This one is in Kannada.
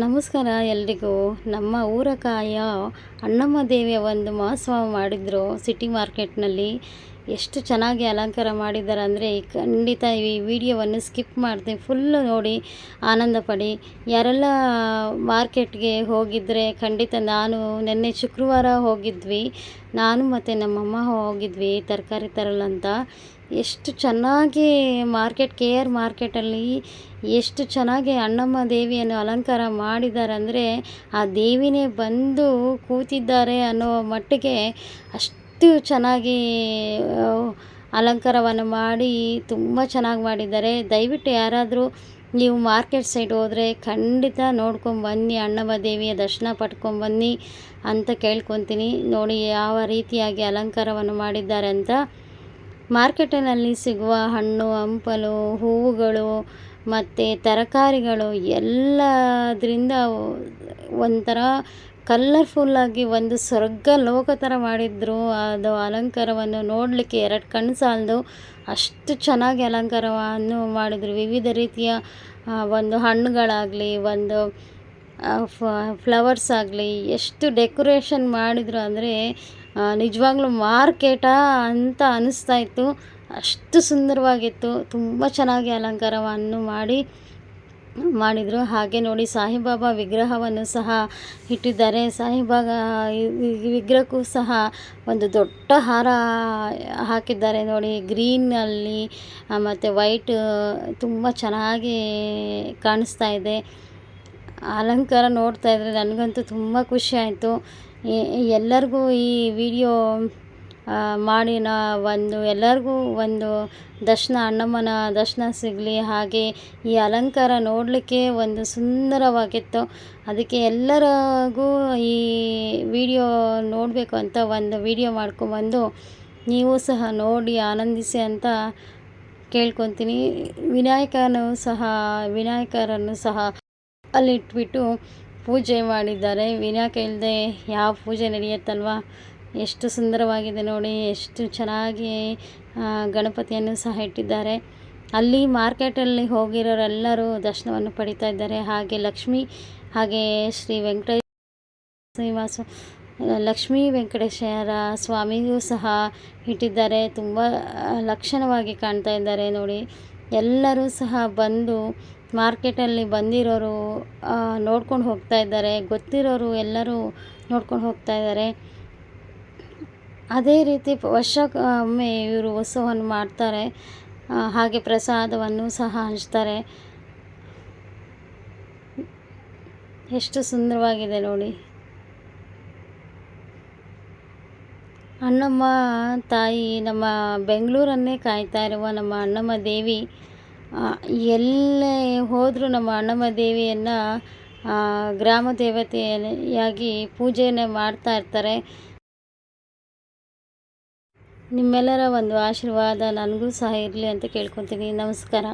ನಮಸ್ಕಾರ ಎಲ್ರಿಗೂ. ನಮ್ಮ ಊರ ಕಾಯ ಅಣ್ಣಮ್ಮ ದೇವಿಯ ಒಂದು ಮಹೋತ್ಸವ ಮಾಡಿದ್ರು ಸಿಟಿ ಮಾರ್ಕೆಟ್ನಲ್ಲಿ. ಎಷ್ಟು ಚೆನ್ನಾಗಿ ಅಲಂಕಾರ ಮಾಡಿದ್ದಾರೆ ಅಂದರೆ ಖಂಡಿತ ಈ ವಿಡಿಯೋವನ್ನು ಸ್ಕಿಪ್ ಮಾಡಿದೆ ಫುಲ್ಲು ನೋಡಿ ಆನಂದ ಪಡಿ. ಯಾರೆಲ್ಲ ಮಾರ್ಕೆಟ್ಗೆ ಹೋಗಿದ್ದರೆ ಖಂಡಿತ ನಾನು ನಿನ್ನೆ ಶುಕ್ರವಾರ ಹೋಗಿದ್ವಿ. ನಾನು ಮತ್ತು ನಮ್ಮಮ್ಮ ಹೋಗಿದ್ವಿ, ತರಕಾರಿ ತರಲಂತ ಎಷ್ಟು ಚೆನ್ನಾಗಿ ಮಾರ್ಕೆಟ್ ಕೆ ಆರ್ ಮಾರ್ಕೆಟಲ್ಲಿ ಎಷ್ಟು ಚೆನ್ನಾಗಿ ಅಣ್ಣಮ್ಮ ದೇವಿಯನ್ನು ಅಲಂಕಾರ ಮಾಡಿದ್ದಾರೆ ಅಂದರೆ ಆ ದೇವಿನೇ ಬಂದು ಕೂತಿದ್ದಾರೆ ಅನ್ನೋ ಮಟ್ಟಿಗೆ ಅಷ್ಟು ಚೆನ್ನಾಗಿ ಅಲಂಕಾರವನ್ನು ಮಾಡಿ ತುಂಬ ಚೆನ್ನಾಗಿ ಮಾಡಿದ್ದಾರೆ. ದಯವಿಟ್ಟು ಯಾರಾದರೂ ನೀವು ಮಾರ್ಕೆಟ್ ಸೈಡ್ ಹೋದರೆ ಖಂಡಿತ ನೋಡ್ಕೊಂಬನ್ನಿ ಅಣ್ಣಮ್ಮ ದೇವಿಯ ದರ್ಶನ ಪಡ್ಕೊಂಬನ್ನಿ ಅಂತ ಕೇಳ್ಕೊತೀನಿ. ನೋಡಿ ಯಾವ ರೀತಿಯಾಗಿ ಅಲಂಕಾರವನ್ನು ಮಾಡಿದ್ದಾರೆ ಅಂತ. ಮಾರ್ಕೆಟಿನಲ್ಲಿ ಸಿಗುವ ಹಣ್ಣು, ಹಂಪಲು, ಹೂವುಗಳು ಮತ್ತು ತರಕಾರಿಗಳು ಎಲ್ಲದರಿಂದ ಒಂಥರ ಕಲ್ಲರ್ಫುಲ್ಲಾಗಿ ಒಂದು ಸ್ವರ್ಗ ಲೋಕ ಥರ ಮಾಡಿದ್ರು. ಅದು ಅಲಂಕಾರವನ್ನು ನೋಡಲಿಕ್ಕೆ ಎರಡು ಕಣ್ಣು ಸಾಲದು. ಅಷ್ಟು ಚೆನ್ನಾಗಿ ಅಲಂಕಾರವನ್ನು ಮಾಡಿದರು. ವಿವಿಧ ರೀತಿಯ ಒಂದು ಹಣ್ಣುಗಳಾಗಲಿ, ಒಂದು ಫ್ಲವರ್ಸ್ ಆಗಲಿ, ಎಷ್ಟು ಡೆಕೋರೇಷನ್ ಮಾಡಿದರು ಅಂದರೆ ನಿಜವಾಗ್ಲೂ ಮಾರ್ಕೆಟಾ ಅಂತ ಅನ್ನಿಸ್ತಾ ಇತ್ತು. ಅಷ್ಟು ಸುಂದರವಾಗಿತ್ತು. ತುಂಬ ಚೆನ್ನಾಗಿ ಅಲಂಕಾರವನ್ನು ಮಾಡಿ, ಮಾಡಿದರು. ಹಾಗೆ ನೋಡಿ ಸಾಯಿಬಾಬಾ ವಿಗ್ರಹವನ್ನು ಸಹ ಇಟ್ಟಿದ್ದಾರೆ. ಸಾಯಿಬಾಬಾ ವಿಗ್ರಹಕ್ಕೂ ಸಹ ಒಂದು ದೊಡ್ಡ ಹಾರ ಹಾಕಿದ್ದಾರೆ ನೋಡಿ. ಗ್ರೀನಲ್ಲಿ ಮತ್ತು ವೈಟ್, ತುಂಬ ಚೆನ್ನಾಗಿ ಕಾಣಿಸ್ತಾ ಇದೆ. ಅಲಂಕಾರ ನೋಡ್ತಾ ಇದ್ರೆ ನನಗಂತೂ ತುಂಬ ಖುಷಿ ಆಯಿತು. ಎಲ್ಲರಿಗೂ ಈ ವಿಡಿಯೋ ಮಾಡಿ ಒಂದು, ಎಲ್ಲರಿಗೂ ಒಂದು ದರ್ಶನ, ಅಣ್ಣಮ್ಮನ ದರ್ಶನ ಸಿಗಲಿ. ಹಾಗೆ ಈ ಅಲಂಕಾರ ನೋಡಲಿಕ್ಕೆ ಒಂದು ಸುಂದರವಾಗಿತ್ತು. ಅದಕ್ಕೆ ಎಲ್ಲರಿಗೂ ಈ ವಿಡಿಯೋ ನೋಡಬೇಕು ಅಂತ ಒಂದು ವಿಡಿಯೋ ಮಾಡ್ಕೊಂಬಂದು ನೀವು ಸಹ ನೋಡಿ, ಆನಂದಿಸಿ ಅಂತ ಕೇಳ್ಕೊತೀನಿ. ವಿನಾಯಕನೂ ಸಹ, ವಿನಾಯಕರನ್ನು ಸಹ ಅಲ್ಲಿಟ್ಬಿಟ್ಟು ಪೂಜೆ ಮಾಡಿದ್ದಾರೆ. ವಿನಾಯಕ ಇಲ್ಲದೆ ಯಾವ ಪೂಜೆ ನಡೆಯುತ್ತಲ್ವ? ಎಷ್ಟು ಸುಂದರವಾಗಿದೆ ನೋಡಿ, ಎಷ್ಟು ಚೆನ್ನಾಗಿ ಗಣಪತಿಯನ್ನು ಸಹ ಇಟ್ಟಿದ್ದಾರೆ. ಅಲ್ಲಿ ಮಾರ್ಕೆಟಲ್ಲಿ ಹೋಗಿರೋರೆಲ್ಲರೂ ದರ್ಶನವನ್ನು ಪಡಿತಾ ಇದ್ದಾರೆ. ಹಾಗೆ ಲಕ್ಷ್ಮಿ, ಹಾಗೆ ಶ್ರೀ ವೆಂಕಟೇಶ ಶ್ರೀನಿವಾಸ, ಲಕ್ಷ್ಮೀ ವೆಂಕಟೇಶ್ವರ ಸ್ವಾಮಿಗೂ ಸಹ ಇಟ್ಟಿದ್ದಾರೆ. ತುಂಬ ಲಕ್ಷಣವಾಗಿ ಕಾಣ್ತಾ ಇದ್ದಾರೆ ನೋಡಿ. ಎಲ್ಲರೂ ಸಹ ಬಂದು ಮಾರ್ಕೆಟಲ್ಲಿ ಬಂದಿರೋರು ನೋಡ್ಕೊಂಡು ಹೋಗ್ತಾ ಇದ್ದಾರೆ. ಗೊತ್ತಿರೋರು ಎಲ್ಲರೂ ನೋಡ್ಕೊಂಡು ಹೋಗ್ತಾ ಇದ್ದಾರೆ. ಅದೇ ರೀತಿ ವರ್ಷಕ್ಕೊಮ್ಮೆ ಇವರು ಉತ್ಸವವನ್ನು ಮಾಡ್ತಾರೆ. ಹಾಗೆ ಪ್ರಸಾದವನ್ನು ಸಹ ಹಂಚ್ತಾರೆ. ಎಷ್ಟು ಸುಂದರವಾಗಿದೆ ನೋಡಿ. ಅಣ್ಣಮ್ಮ, ತಾಯಿ, ನಮ್ಮ ಬೆಂಗಳೂರನ್ನೇ ಕಾಯ್ತಾ ಇರುವ ನಮ್ಮ ಅಣ್ಣಮ್ಮ ದೇವಿ ಎಲ್ಲೇ ಹೋದರೂ ನಮ್ಮ ಅಣ್ಣಮ್ಮ ದೇವಿಯನ್ನು ಗ್ರಾಮ ದೇವತೆಯಾಗಿ ಪೂಜೆಯನ್ನು ಮಾಡ್ತಾ ಇರ್ತಾರೆ. ನಿಮ್ಮೆಲ್ಲರ ಒಂದು ಆಶೀರ್ವಾದ ನನಗೂ ಸಹ ಇರಲಿ ಅಂತ ಕೇಳ್ಕೊತೀನಿ. ನಮಸ್ಕಾರ.